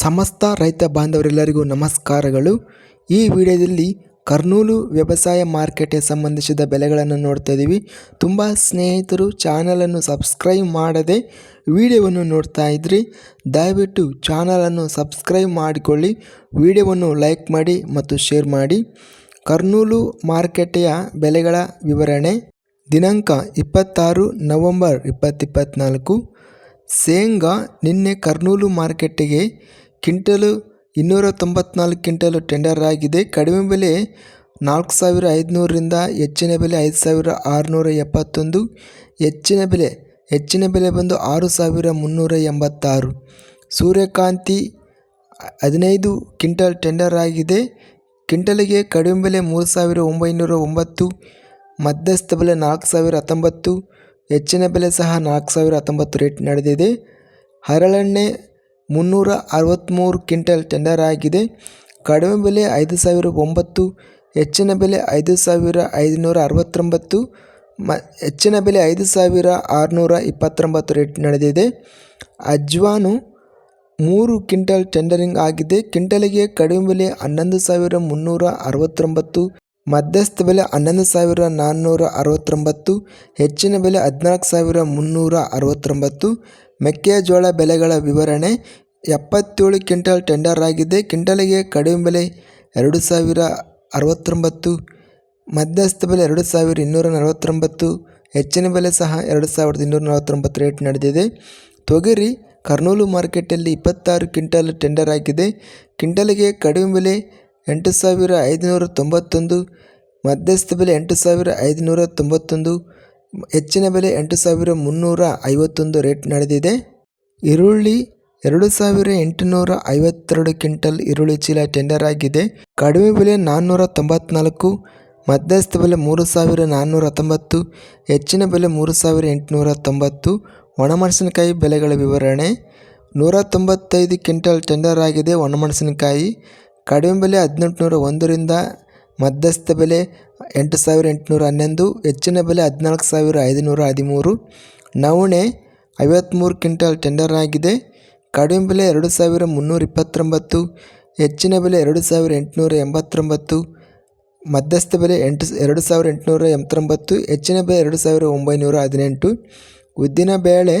ಸಮಸ್ತ ರೈತ ಬಾಂಧವರೆಲ್ಲರಿಗೂ ನಮಸ್ಕಾರಗಳು. ಈ ವಿಡಿಯೋದಲ್ಲಿ ಕರ್ನೂಲು ವ್ಯವಸಾಯ ಮಾರ್ಕೆಟ್ಗೆ ಸಂಬಂಧಿಸಿದ ಬೆಲೆಗಳನ್ನು ನೋಡ್ತಾ ಇದ್ದೀವಿ ತುಂಬ ಸ್ನೇಹಿತರು ಚಾನಲನ್ನು ಸಬ್ಸ್ಕ್ರೈಬ್ ಮಾಡದೆ ವಿಡಿಯೋವನ್ನು ನೋಡ್ತಾ ಇದ್ರಿ. ದಯವಿಟ್ಟು ಚಾನಲನ್ನು ಸಬ್ಸ್ಕ್ರೈಬ್ ಮಾಡಿಕೊಳ್ಳಿ, ವಿಡಿಯೋವನ್ನು ಲೈಕ್ ಮಾಡಿ ಮತ್ತು ಶೇರ್ ಮಾಡಿ. ಕರ್ನೂಲು ಮಾರ್ಕೆಟೆಯ ಬೆಲೆಗಳ ವಿವರಣೆ. ದಿನಾಂಕ ಇಪ್ಪತ್ತಾರು ನವಂಬರ್ ಇಪ್ಪತ್ತಿಪ್ಪತ್ನಾಲ್ಕು ಶೇಂಗಾ ನಿನ್ನೆ ಕರ್ನೂಲು ಮಾರ್ಕೆಟ್ಟಿಗೆ ಕ್ವಿಂಟಲು ಇನ್ನೂರ ತೊಂಬತ್ನಾಲ್ಕು ಕ್ವಿಂಟಲು ಟೆಂಡರ್ ಆಗಿದೆ. ಕಡಿಮೆ ಬೆಲೆ ನಾಲ್ಕು ಸಾವಿರ ಐದುನೂರರಿಂದ ಹೆಚ್ಚಿನ ಬೆಲೆ ಐದು ಸಾವಿರ ಆರುನೂರ ಎಪ್ಪತ್ತೊಂದು, ಹೆಚ್ಚಿನ ಬೆಲೆ ಹೆಚ್ಚಿನ ಬೆಲೆ ಬಂದು ಆರು ಸಾವಿರ ಮುನ್ನೂರ ಎಂಬತ್ತಾರು. ಸೂರ್ಯಕಾಂತಿ ಹದಿನೈದು ಕ್ವಿಂಟಲ್ ಟೆಂಡರ್ ಆಗಿದೆ. ಕ್ವಿಂಟಲಿಗೆ ಕಡಿಮೆ ಬೆಲೆ ಮೂರು ಸಾವಿರ ಒಂಬೈನೂರ ಒಂಬತ್ತು, ಮಧ್ಯಸ್ಥ ಬೆಲೆ ನಾಲ್ಕು ಸಾವಿರ ಹತ್ತೊಂಬತ್ತು, ಹೆಚ್ಚಿನ ಬೆಲೆ ಸಹ ನಾಲ್ಕು ಸಾವಿರ ಹತ್ತೊಂಬತ್ತು ರೇಟ್ ನಡೆದಿದೆ. ಹರಳೆಣ್ಣೆ ಮುನ್ನೂರ ಅರವತ್ತ್ಮೂರು ಕ್ವಿಂಟಲ್ ಟೆಂಡರ್ ಆಗಿದೆ ಕಡಿಮೆ ಬೆಲೆ ಐದು ಸಾವಿರ ಒಂಬತ್ತು, ಹೆಚ್ಚಿನ ಬೆಲೆ ಐದು ಸಾವಿರ ಐದುನೂರ ಅರವತ್ತೊಂಬತ್ತು ಮ, ಹೆಚ್ಚಿನ ಬೆಲೆ ಐದು ಸಾವಿರ ಆರುನೂರ ಇಪ್ಪತ್ತೊಂಬತ್ತು ರೇಟ್ ನಡೆದಿದೆ. ಅಜ್ವಾನು ಮೂರು ಕ್ವಿಂಟಲ್ ಟೆಂಡರಿಂಗ್ ಆಗಿದೆ. ಕ್ವಿಂಟಲಿಗೆ ಕಡಿಮೆ ಬೆಲೆ ಹನ್ನೊಂದು ಸಾವಿರ ಮುನ್ನೂರ ಅರವತ್ತೊಂಬತ್ತು ಮಧ್ಯಸ್ಥ ಬೆಲೆ ಹನ್ನೊಂದು ಸಾವಿರ ನಾನ್ನೂರ ಅರವತ್ತೊಂಬತ್ತು ಹೆಚ್ಚಿನ ಬೆಲೆ ಹದಿನಾಲ್ಕು ಸಾವಿರ ಮುನ್ನೂರ ಅರವತ್ತೊಂಬತ್ತು ಮೆಕ್ಕೆಜೋಳ ಬೆಲೆಗಳ ವಿವರಣೆ ಎಪ್ಪತ್ತೇಳು ಕ್ವಿಂಟಲ್ ಟೆಂಡರ್ ಆಗಿದೆ. ಕ್ವಿಂಟಲಿಗೆ ಕಡಿಮೆ ಬೆಲೆ ಎರಡು ಸಾವಿರ ಅರವತ್ತೊಂಬತ್ತು, ಮಧ್ಯಸ್ಥ ಬೆಲೆ ಎರಡು ಸಾವಿರ ಇನ್ನೂರ ನಲವತ್ತೊಂಬತ್ತು ಹೆಚ್ಚಿನ ಬೆಲೆ ಸಹ ಎರಡು ಸಾವಿರದ ಇನ್ನೂರ ನಲವತ್ತೊಂಬತ್ತು ರೇಟ್ ನಡೆದಿದೆ. ತೊಗರಿ ಕರ್ನೂಲು ಮಾರ್ಕೆಟಲ್ಲಿ ಇಪ್ಪತ್ತಾರು ಕ್ವಿಂಟಲ್ ಟೆಂಡರ್ ಆಗಿದೆ. ಕ್ವಿಂಟಲಿಗೆ ಕಡಿಮೆ ಬೆಲೆ ಎಂಟು ಸಾವಿರ ಐದುನೂರ ತೊಂಬತ್ತೊಂದು ಮಧ್ಯಸ್ಥ ಬೆಲೆ ಎಂಟು ಸಾವಿರ ಐದುನೂರ ತೊಂಬತ್ತೊಂದು ಹೆಚ್ಚಿನ ಬೆಲೆ ಎಂಟು ಸಾವಿರ ಮುನ್ನೂರ ಐವತ್ತೊಂದು ರೇಟ್ ನಡೆದಿದೆ. ಈರುಳ್ಳಿ ಎರಡು ಸಾವಿರ ಎಂಟುನೂರ ಐವತ್ತೆರಡು ಕ್ವಿಂಟಲ್ ಈರುಳ್ಳಿ ಚೀಲ ಟೆಂಡರ್ ಆಗಿದೆ. ಕಡಿಮೆ ಬೆಲೆ ನಾನ್ನೂರ ತೊಂಬತ್ನಾಲ್ಕು ಮಧ್ಯಸ್ಥ ಬೆಲೆ ಮೂರು ಸಾವಿರ ನಾನ್ನೂರ ಹತ್ತೊಂಬತ್ತು ಹೆಚ್ಚಿನ ಬೆಲೆ ಮೂರು ಸಾವಿರ ಎಂಟುನೂರ ತೊಂಬತ್ತು ಒಣಮೆಣಸಿನಕಾಯಿ ಬೆಲೆಗಳ ವಿವರಣೆ ನೂರ ತೊಂಬತ್ತೈದು ಕ್ವಿಂಟಲ್ ಟೆಂಡರ್ ಆಗಿದೆ ಒಣಮೆಣಸಿನಕಾಯಿ. ಕಡಿಮೆ ಬೆಲೆ ಹದಿನೆಂಟುನೂರ ಒಂದರಿಂದ ಮಧ್ಯಸ್ಥ ಬೆಲೆ ಎಂಟು ಸಾವಿರ ಎಂಟುನೂರ ಹನ್ನೊಂದು, ಹೆಚ್ಚಿನ ಬೆಲೆ ಹದಿನಾಲ್ಕು ಸಾವಿರ ಐದುನೂರ ಹದಿಮೂರು. ನವಣೆ ಐವತ್ತ್ಮೂರು ಕ್ವಿಂಟಲ್ ಟೆಂಡರ್ ಆಗಿದೆ. ಕಡಿಮೆ ಬೆಲೆ ಎರಡು ಸಾವಿರ ಮುನ್ನೂರ ಇಪ್ಪತ್ತೊಂಬತ್ತು, ಹೆಚ್ಚಿನ ಬೆಲೆ ಎರಡು ಸಾವಿರ ಎಂಟುನೂರ ಎಂಬತ್ತೊಂಬತ್ತು, ಮಧ್ಯಸ್ಥ ಬೆಲೆ ಎಂಟು ಎರಡು ಸಾವಿರ ಎಂಟುನೂರ ಎಂಬತ್ತೊಂಬತ್ತು, ಹೆಚ್ಚಿನ ಬೆಲೆ ಎರಡು ಸಾವಿರ ಒಂಬೈನೂರ ಹದಿನೆಂಟು. ಉದ್ದಿನ ಬೇಳೆ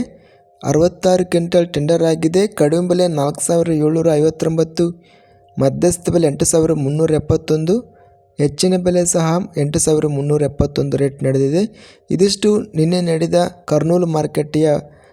ಅರವತ್ತಾರು ಕ್ವಿಂಟಲ್ ಟೆಂಡರ್ ಆಗಿದೆ. ಕಡಿಮೆ ಬೆಲೆ ನಾಲ್ಕು ಸಾವಿರ ಏಳ್ನೂರ ಐವತ್ತೊಂಬತ್ತು, ಮಧ್ಯಸ್ಥ ಬೆಲೆ ಎಂಟು ಸಾವಿರ ಮುನ್ನೂರ ಎಪ್ಪತ್ತೊಂದು, ಹೆಚ್ಚಿನ ಬೆಲೆ ಸಹ ಎಂಟು ಸಾವಿರ ಮುನ್ನೂರ ಎಪ್ಪತ್ತೊಂದು ರೇಟ್ ನಡೆದಿದೆ. ಇದಿಷ್ಟು ನಿನ್ನೆ ನಡೆದ ಕರ್ನೂಲು ಮಾರುಕಟ್ಟೆಯ